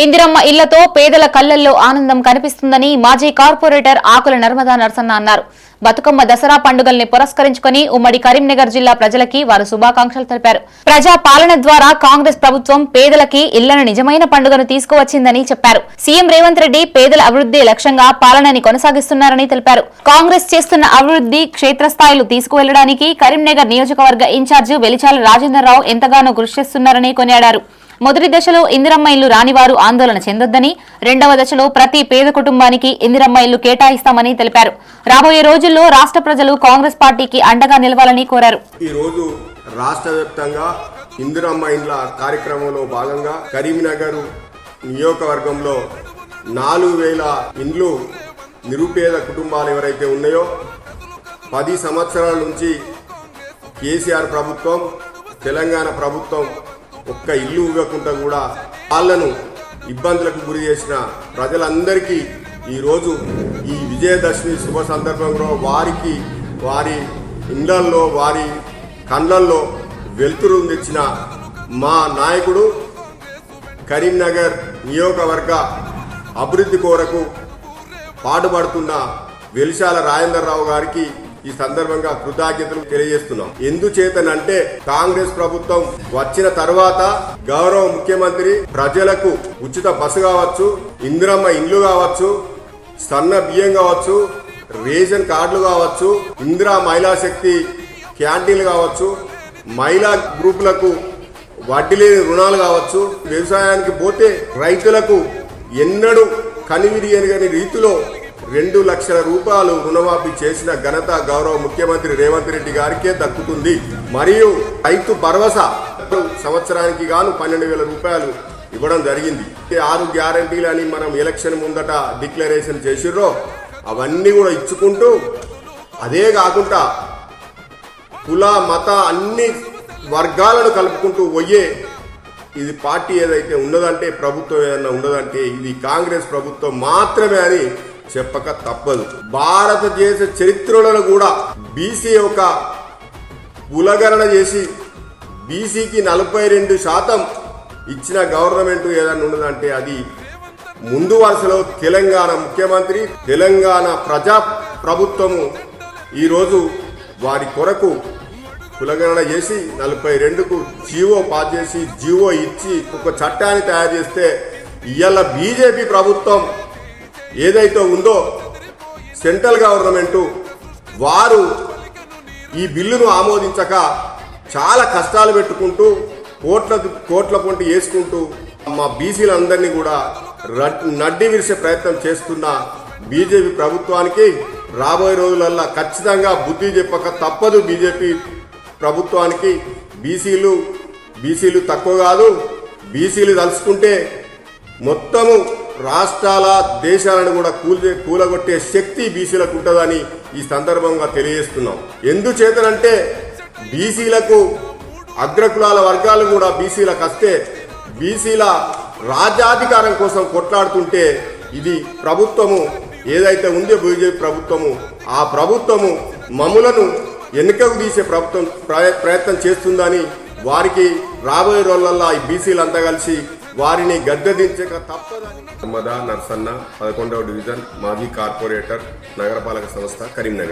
ఇందిరమ్మ ఇళ్ళతో పేదల కళ్ళల్లో ఆనందం కనిపిస్తుందని మాజీ కార్పొరేటర్ ఆకుల నర్మదా నరసన్న అన్నారు. బతుకమ్మ దసరా పండుగల్ని పురస్కరించుకుని ఉమ్మడి కరీంనగర్ జిల్లా ప్రజలకి వారు శుభాకాంక్షలు తెలిపారు. ప్రజా పాలన ద్వారా కాంగ్రెస్ ప్రభుత్వం పేదలకి ఇళ్ళను నిజమైన పండుగను తీసుకువచ్చిందని చెప్పారు. సీఎం రేవంత్ రెడ్డి పేదల అభివృద్ధి లక్ష్యంగా పాలనని కొనసాగిస్తున్నారని తెలిపారు. కాంగ్రెస్ చేస్తున్న అభివృద్ధి క్షేత్రస్థాయిలో తీసుకువెళ్ళడానికి కరీంనగర్ నియోజకవర్గ ఇన్ఛార్జి వెలిచాల రాజేంద్రరావు ఎంతగానో కృషి చేస్తున్నారని కొనియాడారు. మొదటి దశలో ఇందిరమ్మ ఇల్లు రానివారు ఆందోళన చెందొద్దని రెండవ దశలో ప్రతి పేద కుటుంబానికి ఇందిరమ్మ ఇల్లు కేటాయిస్తామని తెలిపారు. రాబోయే రోజుల్లో రాష్ట్ర ప్రజలు కాంగ్రెస్ పార్టీకి అండగా నిలవాలని కోరారు. ఈరోజు రాష్ట్ర వ్యాప్తంగా ఇందిరమ్మ ఇండ్ల కార్యక్రమంలో భాగంగా కరీంనగర్ నియోజకవర్గంలో నాలుగు వేల ఇండ్లు నిరుపేద కుటుంబాలు ఎవరైతే ఉన్నాయో పది సంవత్సరాల నుంచి కేసీఆర్ ప్రభుత్వం తెలంగాణ ప్రభుత్వం ఒక్క ఇల్లు ఇవ్వకుండా కూడా వాళ్ళను ఇబ్బందులకు గురి చేసిన ప్రజలందరికీ ఈరోజు ఈ విజయదశమి శుభ సందర్భంలో వారికి వారి ఇండ్లల్లో వారి కండ్లల్లో వెలుతురు తెచ్చిన మా నాయకుడు కరీంనగర్ నియోజకవర్గ అభివృద్ధి కోరకు పాటుపడుతున్న వెలిశాల రాజేంద్రరావు గారికి ఈ సందర్భంగా కృతజ్ఞతలు తెలియజేస్తున్నాం. ఎందుచేతనంటే కాంగ్రెస్ ప్రభుత్వం వచ్చిన తర్వాత గౌరవ ముఖ్యమంత్రి ప్రజలకు ఉచిత బస్సు కావచ్చు ఇందిరమ్మ ఇండ్లు కావచ్చు సన్న బియ్యం కావచ్చు రేషన్ కార్డులు కావచ్చు ఇందిరా మహిళా శక్తి క్యాంటీన్లు కావచ్చు మహిళా గ్రూపులకు వడ్డీ లేని రుణాలు కావచ్చు వ్యవసాయానికి పోతే రైతులకు ఎన్నడూ కనివిరియని రీతిలో రెండు లక్షల రూపాయలు రుణమాఫీ చేసిన ఘనత గౌరవ ముఖ్యమంత్రి రేవంత్ రెడ్డి గారికే దక్కుతుంది. మరియు రైతు భరోసా సంవత్సరానికి గాను పన్నెండు వేల రూపాయలు ఇవ్వడం జరిగింది. ఆరు గ్యారంటీలు అని మనం ఎలక్షన్ ముందట డిక్లరేషన్ చేసిర్రో అవన్నీ కూడా ఇచ్చుకుంటూ అదే కాకుండా కుల మత అన్ని వర్గాలను కలుపుకుంటూ పోయే ఇది పార్టీ ఏదైతే ఉన్నదంటే ప్రభుత్వం ఏదైనా ఉన్నదంటే ఇది కాంగ్రెస్ ప్రభుత్వం మాత్రమే అని చెప్పక తప్పదు. భారతదేశ చరిత్రలను కూడా బీసీ ఒక ఉలగరణ చేసి బీసీకి నలభై రెండు శాతం ఇచ్చిన గవర్నమెంట్ ఏదైనా ఉన్నదంటే అది ముందు వరుసలో తెలంగాణ ముఖ్యమంత్రి తెలంగాణ ప్రజా ప్రభుత్వము ఈరోజు వారి కొరకు కులగణన చేసి నలభై రెండుకు జీవో పాస్ చేసి జీవో ఇచ్చి ఒక చట్టాన్ని తయారు చేస్తే ఇవాళ బీజేపీ ప్రభుత్వం ఏదైతే ఉందో సెంట్రల్ గవర్నమెంటు వారు ఈ బిల్లును ఆమోదించక చాలా కష్టాలు పెట్టుకుంటూ కోట్ల కోట్ల పొంటి వేసుకుంటూ మా బీసీలందరినీ కూడా నడ్డి విరిసే ప్రయత్నం చేస్తున్న బీజేపీ ప్రభుత్వానికి రాబోయే రోజులల్లా ఖచ్చితంగా బుద్ధి చెప్పక తప్పదు బీజేపీ ప్రభుత్వానికి. బీసీలు బీసీలు తక్కువ కాదు బీసీలు తలుచుకుంటే మొత్తము రాష్ట్రాల దేశాలను కూడా కూల్చే కూలగొట్టే శక్తి బీసీలకు ఉంటుందని ఈ సందర్భంగా తెలియజేస్తున్నాం. ఎందుచేతనంటే బీసీలకు అగ్రకులాల వర్గాలు కూడా బీసీలకు వస్తే బీసీల రాజ్యాధికారం కోసం కొట్లాడుతుంటే ఇది ప్రభుత్వము ఏదైతే ఉందో బీజేపీ ప్రభుత్వము ఆ ప్రభుత్వము మమ్ములను వెనుకకు తీసే ప్రభుత్వం ప్రయత్నం చేస్తుందని వారికి రాబోయే రోజులల్లో ఈ బీసీలంతా కలిసి వారిని గద్దెదించక తప్పదని. నర్మదా నర్సన్న పదకొండవ డివిజన్ మాజీ కార్పొరేటర్ నగరపాలక సంస్థ కరీంనగర్.